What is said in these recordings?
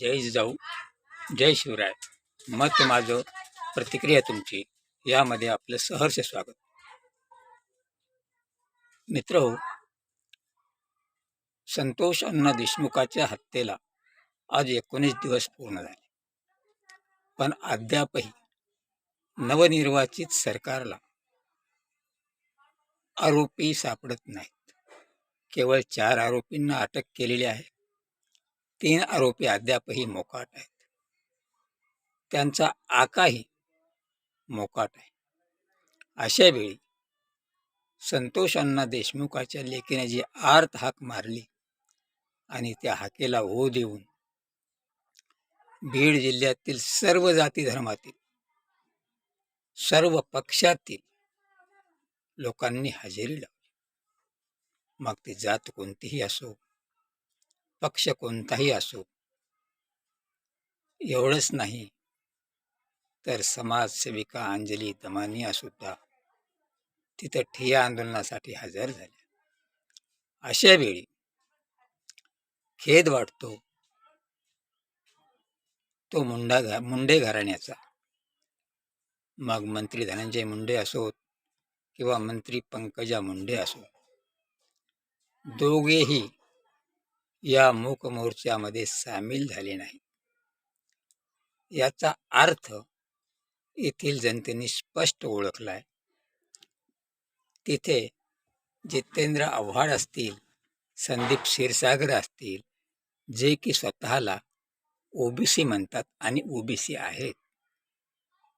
जय जाऊ जय शिवराय. मत माझं प्रतिक्रिया तुमची. यामध्ये आपलं सहर्ष स्वागत. मित्र हो संतोष अण्णा देशमुखाच्या हत्येला आज एकोणीस दिवस पूर्ण झाले. पण अद्यापही नवनिर्वाचित सरकारला आरोपी सापडत नाहीत. केवळ चार आरोपींना अटक केलेली आहे. तीन आरोपी अद्यापही मोकाट आहेत. त्यांचा आकाही मोकाट आहे. अशा वेळी संतोष अण्णा देशमुखाच्या लेकीने जी आर्त हाक मारली आणि त्या हाकेला हो देऊन बीड जिल्ह्यातील सर्व जाती धर्मातील सर्व पक्षातील लोकांनी हजेरी लावली. मग ती जात कोणतीही असो पक्ष कोणताही असो एवढंच नाही तर समाजसेविका अंजली दमानिया सुद्धा तिथं ठिया आंदोलनासाठी हजर झाल्या. अशा वेळी खेद वाटतो तो मुंडा घा मुंडे घराण्याचा. मग मंत्री धनंजय मुंडे असोत किंवा मंत्री पंकजा मुंडे असोत दोघेही या मूक मोर्चामध्ये सामील झाले नाही. याचा अर्थ येथील जनतेने स्पष्ट ओळखलाय. तिथे जितेंद्र आव्हाड असतील संदीप क्षीरसागर असतील जे की स्वतःला ओबीसी म्हणतात आणि ओबीसी आहेत.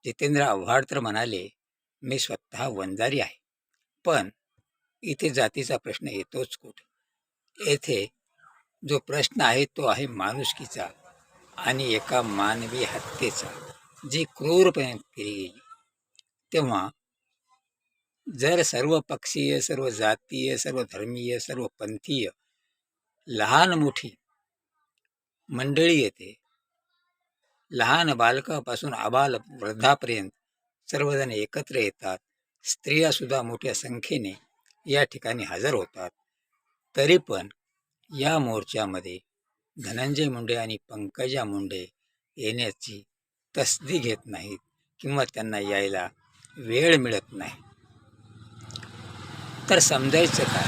जितेंद्र आव्हाड तर म्हणाले मी स्वतः वंजारी आहे. पण इथे जातीचा प्रश्न येतोच कुठे? येथे जो प्रश्न आहे तो आहे माणुसकीचा आणि एका मानवी हत्येचा. जी क्रूरपणे केली गेली. तेव्हा जर सर्व पक्षीय सर्व जातीय सर्व धर्मीय सर्व पंथीय लहान मोठी मंडळी येते लहान बालकापासून आबाल वृद्धापर्यंत सर्वजण एकत्र येतात स्त्रियासुद्धा मोठ्या संख्येने या ठिकाणी हजर होतात तरी पण या मोर्चामध्ये धनंजय मुंडे आणि पंकजा मुंडे येण्याची तसदी घेत नाहीत किंवा त्यांना यायला वेळ मिळत नाही. तर समजायचं काय?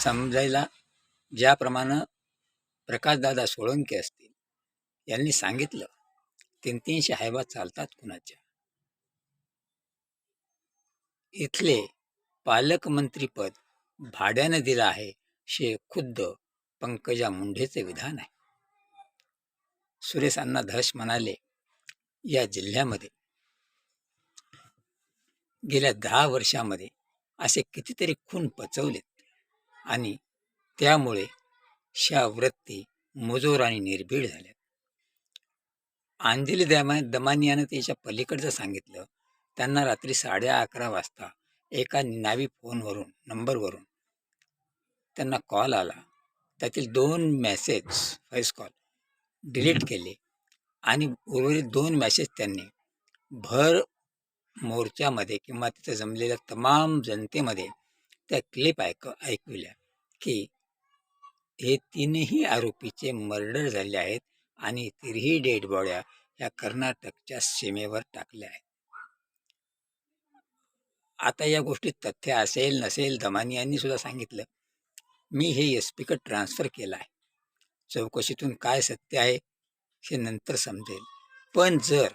समजायला ज्याप्रमाणे प्रकाशदादा सोळंके असतील यांनी सांगितलं तीन तीनशे हायबा चालतात कुणाच्या? इथले पालकमंत्रीपद भाड्यानं दिलं आहे शे खुद्द पंकजा मुंढेचे विधान आहे. सुरेश अण्णा धस म्हणाले या जिल्ह्यामध्ये गेल्या दहा वर्षामध्ये असे कितीतरी खून पचवलेत आणि त्यामुळे शा वृत्ती मुजोर आणि निर्भीड झाल्यात. अंजली दमा दमानियानं त्याच्या पलीकडचं सांगितलं त्यांना रात्री साडे अकरा वाजता एका नावी फोनवरून नंबरवरून त्यांना कॉल आला. त्यातील दोन मेसेज व्हॉइस कॉल डिलीट केले. आणि उर्वरित दोन मेसेज त्यांनी भर मोर्चामध्ये किंवा तिथे जमलेल्या तमाम जनतेमध्ये त्या क्लिप ऐक ऐकविल्या की हे तीनही आरोपीचे मर्डर झाले आहेत आणि तिरही डेड बॉड्या या कर्नाटकच्या सीमेवर टाकल्या आहेत. आता या गोष्टीत तथ्य असेल नसेल दमानी यांनी सुद्धा सांगितलं. मी हे एस पीकडे ट्रान्सफर केलं आहे चौकशीतून काय सत्य आहे हे नंतर समजेल. पण जर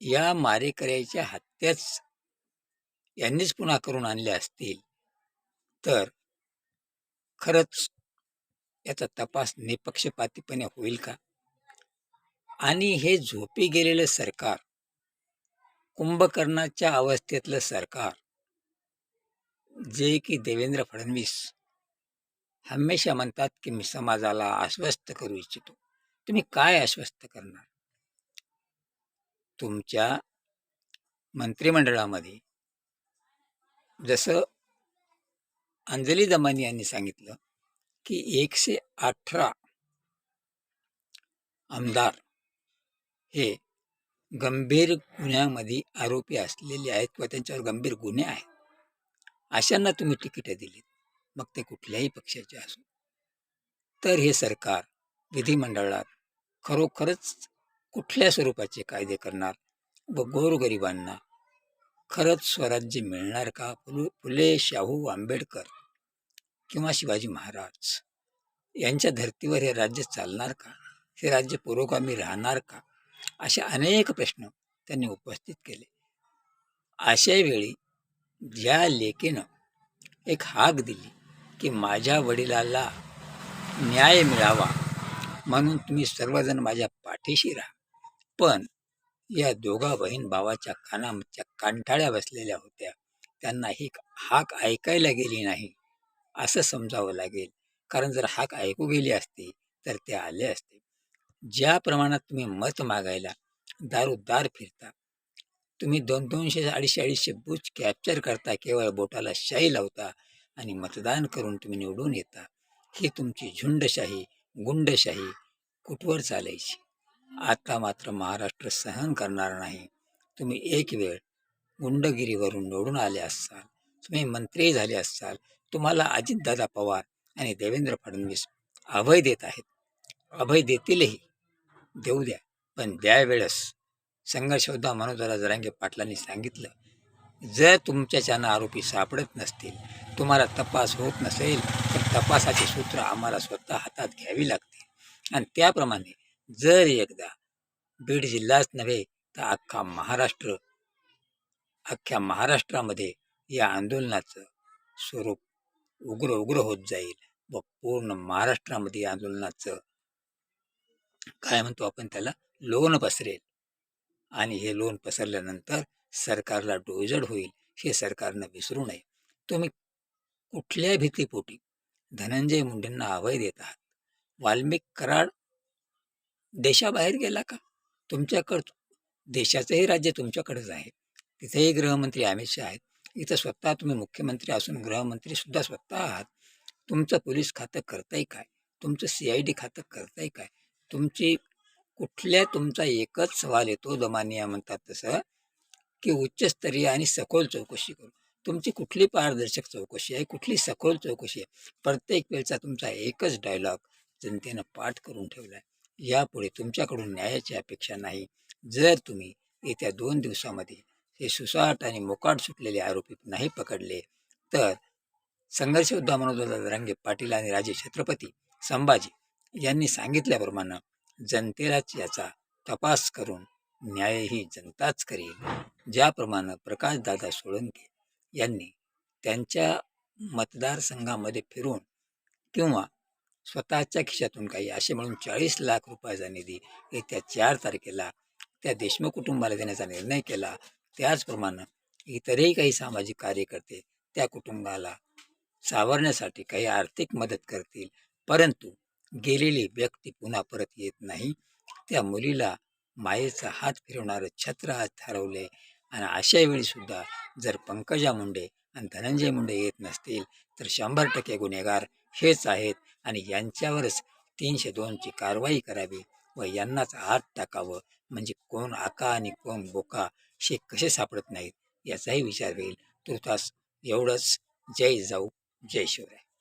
या मारेकऱ्याच्या हत्याच यांनीच पुन्हा करून आणल्या असतील तर खरंच याचा तपास निपक्षपातीपणे होईल का? आणि हे झोपी गेलेलं सरकार कुंभकर्णाच्या अवस्थेतलं सरकार जे की देवेंद्र फडणवीस हमेशा म्हणतात की मी समाजाला आश्वस्त करू इच्छितो. तुम्ही काय आश्वस्त करणार? तुमच्या मंत्रिमंडळामध्ये जसं अंजली दमानी यांनी सांगितलं की एकशे अठरा आमदार हे गंभीर गुन्ह्यामध्ये आरोपी असलेले आहेत किंवा त्यांच्यावर गंभीर गुन्हे आहेत. अशांना तुम्ही तिकीटं दिलीत. मग ते कुठल्याही पक्षाचे असो तर हे सरकार विधिमंडळात खरोखरच कुठल्या स्वरूपाचे कायदे करणार व गोरगरिबांना खरंच स्वराज्य मिळणार का? फुले फुले शाहू आंबेडकर किंवा शिवाजी महाराज यांच्या धर्तीवर हे राज्य चालणार का? हे राज्य पुरोगामी राहणार का? असे अनेक प्रश्न त्यांनी उपस्थित केले. अशा वेळी ज्या लेकीनं एक हाक दिली की माझ्या वडिलाला न्याय मिळावा म्हणून तुम्ही सर्वजण माझ्या पाठीशी राहा. पण या दोघा बहीण भावाच्या कानाच्या कांठाळ्या बसलेल्या होत्या. त्यांना ही हाक ऐकायला गेली नाही. असं समजावं लागेल. कारण जर हाक ऐकू गेली असती तर ते आले असते. ज्या प्रमाणात तुम्ही मत मागायला दारोदार फिरता तुम्ही दोन दोनशे अडीचशे अडीचशे बुच कॅप्चर करता केवळ बोटाला शाई लावता आणि मतदान करून तुम्ही निवडून येता. ही तुमची झुंडशाही गुंडशाही कुठवर चालायची? आता मात्र महाराष्ट्र सहन करणार नाही. तुम्ही एक वेळ गुंडगिरीवरून निवडून आले असाल तुम्ही मंत्री झाले असाल तुम्हाला अजितदादा पवार आणि देवेंद्र फडणवीस अभय देत आहेत. अभय देतीलही. देऊ द्या. पण त्यावेळेस संघर्षोद्धा मनोजरा जरांगे पाटलांनी सांगितलं जर तुमच्याच्यानं आरोपी सापडत नसतील तुम्हाला तपास होत नसेल तर तपासाची सूत्र आम्हाला स्वतः हातात घ्यावी लागते. आणि त्याप्रमाणे जर एकदा बीड जिल्हाच नव्हे तर अख्खा महाराष्ट्र अख्ख्या महाराष्ट्रामध्ये या आंदोलनाचं स्वरूप उग्र उग्र होत जाईल व पूर्ण महाराष्ट्रामध्ये या आंदोलनाचं काय म्हणतो आपण त्याला? लोन पसरेल. आणि हे लोन पसरल्यानंतर सरकारला डोजड होईल हे सरकारनं विसरू नये. तुम्ही कुठल्या भीतीपोटी धनंजय मुंडेंना अभय देत आहात वाल्मिक कराड देशाबाहेर गेला का? तुमच्याकडं देशाचंही राज्य तुमच्याकडेच आहे. तिथेही गृहमंत्री अमित शहा आहेत. इथं स्वतः तुम्ही मुख्यमंत्री असून गृहमंत्री सुद्धा स्वतः आहात. तुमचं पोलीस खातं करताय काय? तुमचं सी आय डी खातं करताय काय? तुमची कुठल्या तुमचा एकच सवाल येतो दमानिया म्हणतात तसं की उच्चस्तरीय आणि सखोल चौकशी करू तुमची कुठली पारदर्शक चौकशी आहे? कुठली सखोल चौकशी आहे? प्रत्येक वेळचा तुमचा एकच डायलॉग जनतेनं पाठ करून ठेवला आहे यापुढे तुमच्याकडून न्यायाची अपेक्षा नाही. जर तुम्ही येत्या दोन दिवसामध्ये हे सुसाट आणि मोकाट सुटलेले आरोपी नाही पकडले तर संघर्ष योद्धा मनोजदादा रंगे पाटील आणि राजे छत्रपती संभाजी यांनी सांगितल्याप्रमाणे जनतेलाच याचा तपास करून न्यायही जनताच करेल. ज्याप्रमाणे प्रकाशदादा सोळंके यांनी त्यांच्या मतदारसंघामध्ये फिरून किंवा स्वतःच्या खिशातून काही असे म्हणून चाळीस लाख रुपयाचा निधी येत्या चार तारखेला त्या देशमुख कुटुंबाला देण्याचा निर्णय केला. त्याचप्रमाणे इतरही काही सामाजिक कार्यकर्ते त्या कुटुंबाला सावरण्यासाठी काही आर्थिक मदत करतील परंतु गेलेली व्यक्ती पुन्हा परत येत नाही. त्या मुलीला मायेचा हात फिरवणारं छत्र आज ठरवले आणि अशा सुद्धा जर पंकजा मुंडे आणि धनंजय मुंडे येत नसतील तर शंभर टक्के गुन्हेगार हेच आहेत आणि यांच्यावरच तीनशे दोनची कारवाई करावी व यांनाच आत टाकावं. म्हणजे कोण आका आणि कोण बोका हे कसे सापडत नाहीत याचाही विचार होईल. तुर्तास एवढंच. जय जाऊ. जय शिवराय.